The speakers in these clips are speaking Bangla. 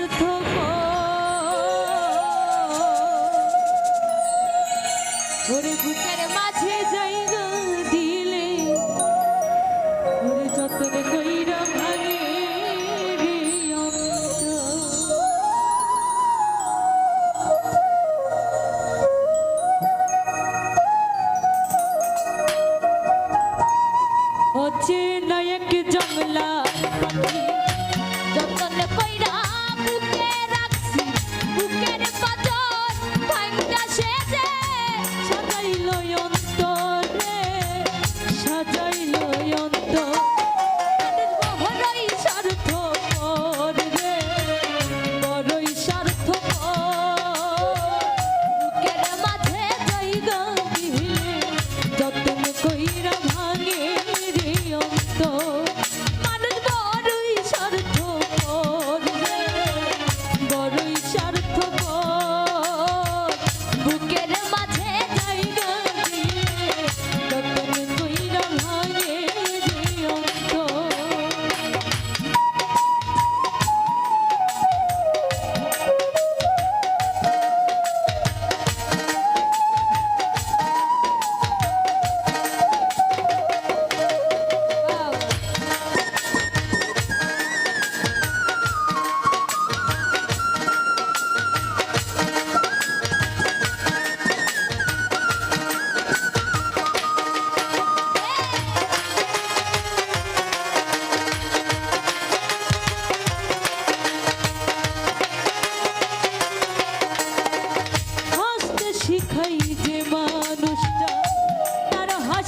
স্বার্থ ওরে বুকের মাঝে জায়গা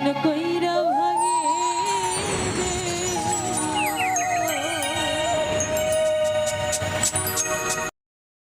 我的归依。